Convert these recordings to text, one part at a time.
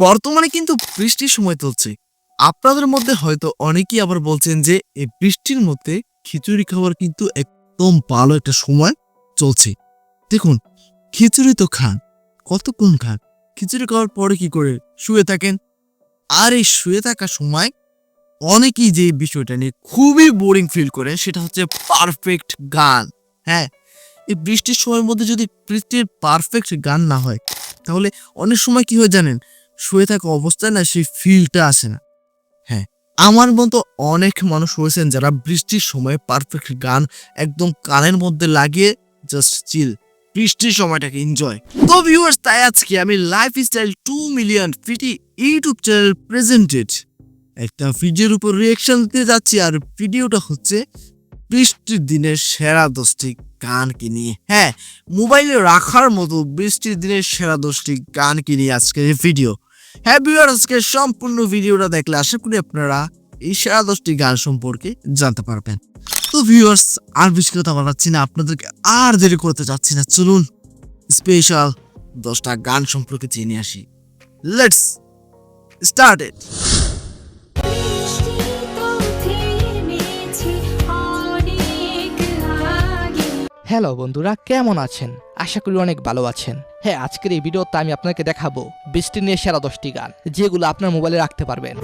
বর্তমানে কিন্তু বৃষ্টির সময় চলছে। আপনাদের মধ্যে হয়তো অনেকেই আবার বলছেন যে, এই বৃষ্টির মধ্যে খিচুড়ি খাওয়ার কিন্তু একদম ভালো একটা সময় চলছে। দেখুন, খিচুড়ি তো খান, কতক্ষণ খান? খিচুড়ি খাওয়ার পরে কি করে শুয়ে থাকেন? আর এই শুয়ে থাকার সময় অনেকেই যে বিষয়টা নিয়ে খুবই বোরিং ফিল করেন, সেটা হচ্ছে পারফেক্ট গান। হ্যাঁ এই বৃষ্টির সময়ের মধ্যে যদি বৃষ্টির পারফেক্ট গান না হয়, তাহলে অনেক সময় কি হয় জানেন? শুয়ে থাকা অবস্থায় না সেই ফিলটা আসে না। হ্যাঁ আমার মতো অনেক মানুষ রয়েছেন যারা বৃষ্টির সময় পারফেক্ট গান একদম কানের মধ্যে লাগিয়ে জাস্ট চিল বৃষ্টির সময়টাকে এনজয় তো ভিউয়ার্স তাই আজকে আমি lifestyle two million fifty YouTube channel presented একটা ভিডিওর উপর রিয়েকশন দিতে যাচ্ছি আর ভিডিওটা হচ্ছে বৃষ্টির দিনের সেরা দশটি গানকে নিয়ে। হ্যাঁ মোবাইলে রাখার মতো বৃষ্টির দিনের সেরা দশটি গানকে নিয়ে আজকের ভিডিও হ্যাঁ ভিউয়ার আজকে সম্পূর্ণ ভিডিওটা দেখলে আশা করি আপনারা এই সেরা দশটি গান সম্পর্কে জানতে পারবেন। তো ভিউয়ার্স, আর বেশি কথা বলাচ্ছি না, আপনাদেরকে আর দেরি করতে চাচ্ছি না। চলুন স্পেশাল দশটা গান সম্পর্কে জেনে আসি। লেটস স্টার্ট ইট হ্যালো বন্ধুরা, কেমন আছেন? আশা করি অনেক ভালো আছেন। হ্যাঁ আজকের এই ভিডিওতে আমি আপনাকে দেখাবো বৃষ্টি নিয়ে সেরা দশটি গান যেগুলো আপনার মোবাইলে রাখতে পারবেন।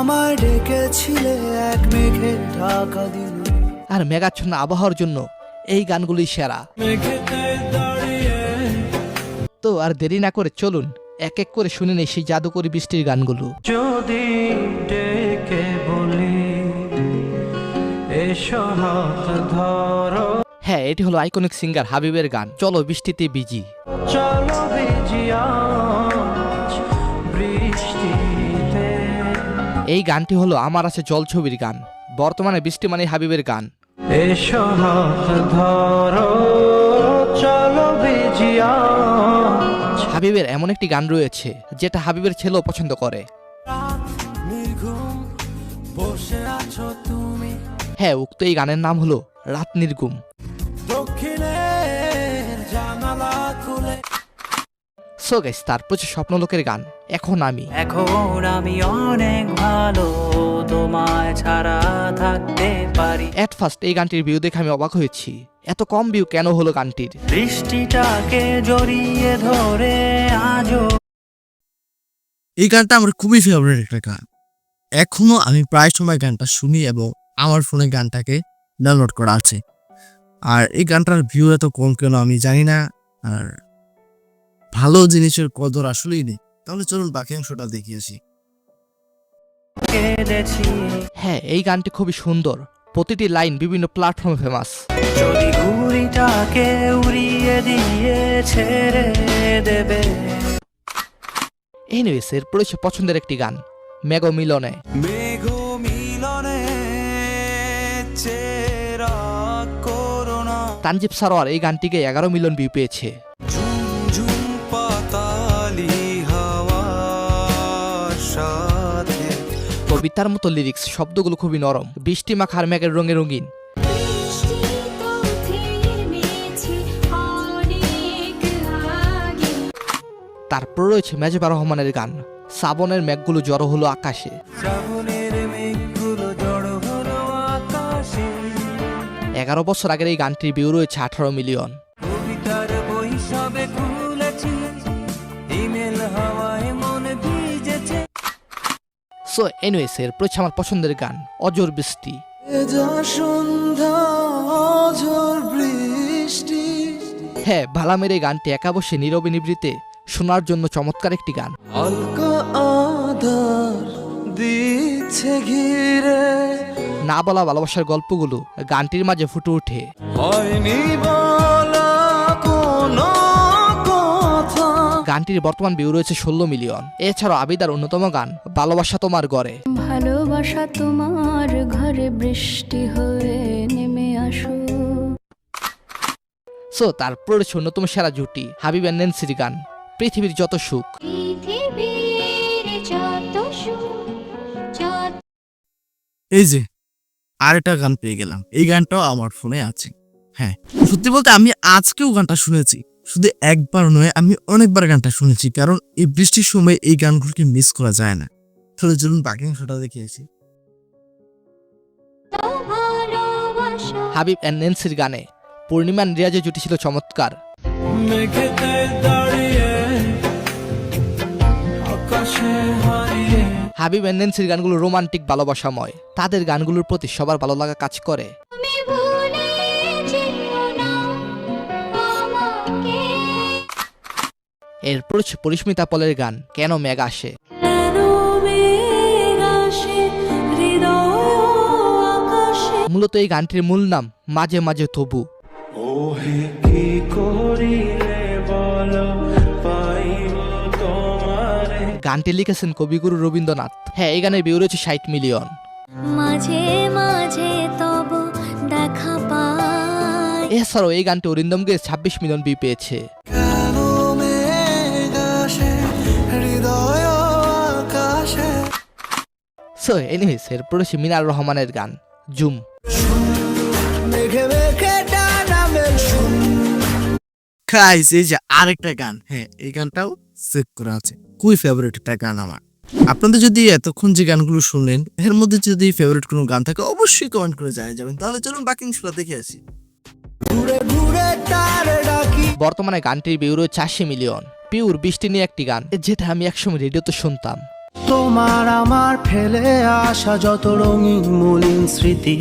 আমার ডেকেছিলে এক মেঘে ঢাকা দিল। আর মেঘাচ্ছন্ন আবহাওয়ার জন্য এই গানগুলি সেরা। তো আর দেরি না করে চলুন এক এক করে শুনে নেই সেই জাদুকরি বৃষ্টির গানগুলো। যদি ধরো হ্যাঁ এটি হলো আইকনিক সিঙ্গার হাবিবের গান। চলো বৃষ্টিতে বিজি চলো এই গানটি হলো আমার আছে জল ছবির গান। বর্তমানে বৃষ্টি মানে হাবিবের গান। হাবিবের এমন একটি গান রয়েছে যেটা হাবিবের ছেলেও পছন্দ করে। বসে হ্যাঁ উক্ত এই গানের নাম হলো রাত নির্গুম সো গাইস তারপর হচ্ছে স্বপ্নলোকের গান এখন আমি। এখন আমি অনেক ভালো তোমায় ছাড়া থাকতে পারি। অ্যাট ফার্স্ট এই গানটির ভিউ দেখে আমি অবাক হয়েছি। এত কম ভিউ কেন হলো গানটির? বৃষ্টিটাকে জড়িয়ে ধরে আজও। এই গানটা আমার খুবই ফেভারিট একটা গান। এখনও আমি প্রায় সময় গানটা শুনি এবং আমার ফোনে গানটাকে ডাউনলোড করা আছে। আর এই গানটার ভিউ এত কম কেন আমি জানি না। আর ভালো জিনিসের কদর আসলেই নেই। তাহলে চলুন বাকি অংশটা দেখিয়ে আসি। হ্যাঁ এই গানটি খুবই সুন্দর। প্রতিটি লাইন বিভিন্ন প্ল্যাটফর্মে ফেমাস যদি ঘুড়িটাকে উড়িয়ে দিয়ে ছেড়ে দেবে। এনিওয়েস এরপর হচ্ছে পছন্দের একটি গান মেগো মিলনে। তানজিব সারোয়ার এই গানটিকে এগারো মিলিয়ন ভিউ পেয়েছে। কবিতার মতো লিরিক্স শব্দগুলো খুবই নরম। বৃষ্টি মাখার মেঘের রঙে রঙিন। তারপর রয়েছে মেজবা রহমানের গান। শ্রাবণের মেঘগুলো জড়ো হলো আকাশে। এগারো বছর আগের এই গানটির ভিউ রয়েছে আঠারো মিলিয়ন সো এনিওয়েস এরপর হচ্ছে আমার পছন্দের গান অজর বৃষ্টি। হ্যাঁ ভালামের এই গানটি একা বসে নীরবে নিবৃতে শোনার জন্য চমৎকার একটি গান। হালকা আধার দিচ্ছে ঘিরে না বলা ভালোবাসার গল্পগুলো গানটির মাঝে ফুটে ওঠে। গানটির বর্তমান ভিউ রয়েছে ষোলো মিলিয়ন। এছাড়াও আবিদার অন্যতম গান ভালোবাসা তোমার গড়ে ভালোবাসা তোমার ঘরে বৃষ্টি হয়ে নেমে আসো। সো তারপর রয়েছে অন্যতম সেরা জুটি হাবিব অ্যান্ড ন্যান্সির গান পৃথিবীর যত সুখ। পৃথিবীর যত সুখ এই যে আরেকটা গান পেয়ে গেলাম। এই গানটাও আমার ফোনে আছে। হ্যাঁ সত্যি বলতে আমি আজকেও গানটা শুনেছি। শুধু একবার নয় আমি অনেকবার গানটা শুনেছি কারণ এই বৃষ্টির সময় এই গানগুলোকে মিস করা যায় না। তাহলে চলুন বাকি অংশটা দেখে আসি। হাবিব অ্যান্ড নেন্সির গানে পূর্ণিমা রিয়াজের জুটি ছিল চমৎকার। হাবিব অ্যান্ড নেন্সির গানগুলো রোমান্টিক ভালোবাসাময়। তাদের গানগুলোর প্রতি সবার ভালো লাগা কাজ করে। এর পরিস্মিতা পলের গান কেন মেঘ আসে? মূলত এই গানটির মূল নাম মাঝে মাঝে তবু। ওহে কি করিলে বলো? গানটি লিখেছেন কবিগুরু রবীন্দ্রনাথ। হ্যাঁ এই গানের ভিউ রয়েছে ষাট মিলিয়ন। মাঝে মাঝে তব দেখা পাই। এছাড়াও এই গানটি অরিন্দম অরিন্দমকে ছাব্বিশ মিলিয়ন ভিউ পেয়েছে। সো এনিওয়েজ এরপর হচ্ছে মিনার রহমানের গান জুম। এই যে আরেকটা গান হ্যাঁ এই গানটাও সেভ করা আছে। খুবই ফেভারিট একটা গান আমার। আপনাদের যদি এতক্ষণ যে গানগুলো শুনলেন এর মধ্যে যদি ফেভারিট কোনো গান থাকে অবশ্যই কমেন্ট করে জানিয়ে যাবেন। তাহলে চলুন বাকি অংশটা দেখে আসি। বর্তমানে গানটির ভিউ রয়েছে আশি মিলিয়ন পিওর বৃষ্টি নিয়ে একটি গান যেটা আমি একসময় রেডিওতে শুনতাম। তোমার আমার ফেলে আসা যত রঙিন মলিন স্মৃতি।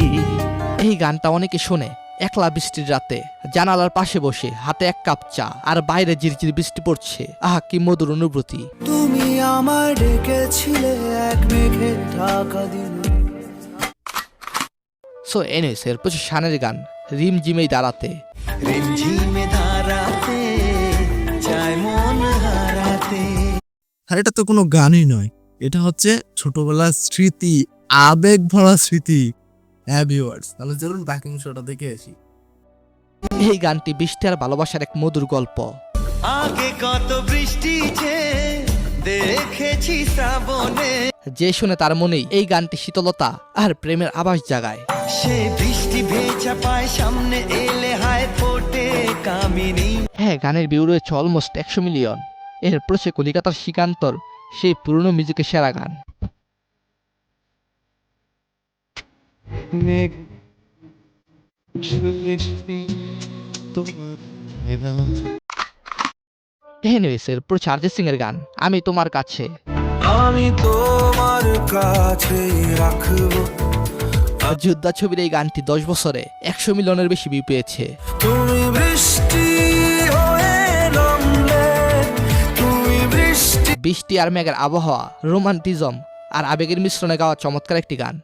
এই গানটা অনেকে শোনে। একলা বৃষ্টির রাতে জানালার পাশে বসে হাতে এক কাপ চা আর বাইরে ঝিরঝির বৃষ্টি পড়ছে। আহা কি মধুর অনুভূতি। তুমি আমার ডেকেছিলে এক মেঘে ঢাকা দিন। সো এনিওয়েজ এরপর হচ্ছে শানের গান রিম জিমেই দাঁড়াতে। রিমঝিমে ধারাতে চায় মন হারাতে। আর এটা তো কোনো গানই নয় এটা হচ্ছে ছোটবেলার স্মৃতি আবেগ ভরা স্মৃতি। হ্যাঁ ভিউয়ার্স তাহলে চলুন বাকি অংশটা দেখে আসি। এই গানটি বৃষ্টি আর ভালোবাসার এক মধুর গল্প। আগে কত বৃষ্টি যে দেখেছি শ্রাবণে। যে শুনে তার মনেই এই গানটি শীতলতা আর প্রেমের আভাস জাগায়। সে বৃষ্টি ভেজা পায় সামনে এলে হায় ফোটে কামিনী। হ্যাঁ গানের ভিউ রয়েছে অলমোস্ট একশো মিলিয়ন এর সে কলিকাতার শ্রীকান্তর সেই পুরনো মিউজিকের সেরা গান। এরপর চার্জের সিং এর গান আমি তোমার কাছে। আমি তোমার কাছে রাখব। যোদ্ধা ছবির এই গানটি দশ বছরে একশো মিলিয়নের বেশি ভিউ পেয়েছে। তুমি বৃষ্টি হয়ে নামলে তুমি বৃষ্টি বৃষ্টি আর মেঘের আবহাওয়া রোমান্টিজম আর আবেগের মিশ্রণে গাওয়া চমৎকার একটি গান।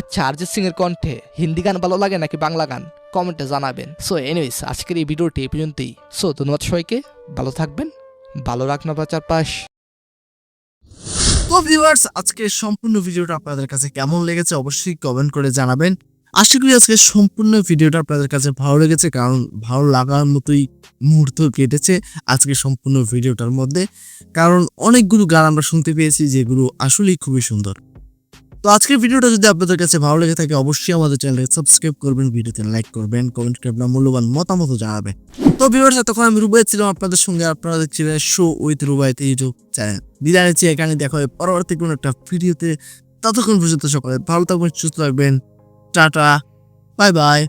আচ্ছা অরিজিৎ সিং এর কণ্ঠে হিন্দি গান ভালো লাগে নাকি বাংলা গান? কমেন্টে জানাবেন। সো এনিওয়েজ আজকের এই ভিডিওটি এই পর্যন্তই। সো ধন্যবাদ সবাইকে। ভালো থাকবেন। ভালো রাখুন আপনার চারপাশ তো ভিউয়ার্স আজকে সম্পূর্ণ ভিডিওটা আপনাদের কাছে কেমন লেগেছে অবশ্যই কমেন্ট করে জানাবেন। আশা করি আজকে সম্পূর্ণ ভিডিওটা আপনাদের কাছে ভালো লেগেছে, কারণ ভালো লাগার মতোই মুহূর্ত কেটেছে আজকে সম্পূর্ণ ভিডিওটার মধ্যে। কারণ অনেকগুলো গান আমরা শুনতে পেয়েছি যেগুলো আসলেই খুবই সুন্দর। তো আজকের ভিডিওটা যদি আপনাদের কাছে ভালো লেগে থাকে, অবশ্যই আমাদের চ্যানেলে সাবস্ক্রাইব করবেন, ভিডিওতে লাইক করবেন কমেন্ট করে আপনার মূল্যবান মতামত জানাবেন। তো ভিউয়ার্স এতক্ষণ আমি রুবাই ছিলাম আপনাদের সঙ্গে, আপনারা দেখছিলেন শো উইথ রুবাইতে ইউটিউব চ্যানেল বিদায় নিচ্ছি, এখানে দেখা হয় পরবর্তী কোনো একটা ভিডিওতে। ততক্ষণ পর্যন্ত সকলে ভালো থাকবেন, সুস্থ থাকবেন। Tata bye bye